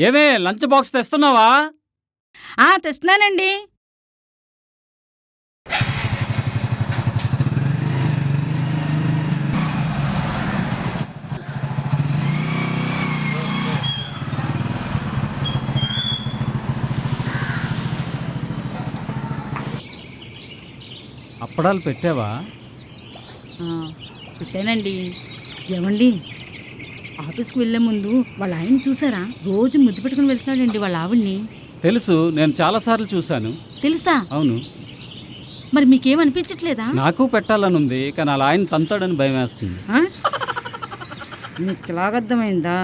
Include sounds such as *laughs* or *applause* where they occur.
ఏమే lunch box తెస్తున్నావా? ఆ తెస్తున్నానండి. అప్పడాలు పెట్టావా? ఆ, పెట్టానండి. ఏమండి? ఆఫీస్కి వెళ్ళే ముందు వాళ్ళ ఆయన చూసారా? రోజు ముద్దు పెట్టుకుని వెళ్తున్నాడండి వాళ్ళ ఆవిడ్ని. తెలుసు నేను చాలాసార్లు చూశాను. తెలుసా? అవును. మరి మీకేమనిపించట్లేదా? నాకు పెట్టాలనుంది కానీ అలా ఆయన తంతాడని భయం వేస్తుంది? మీకు *laughs* ఇలాగర్థమైందా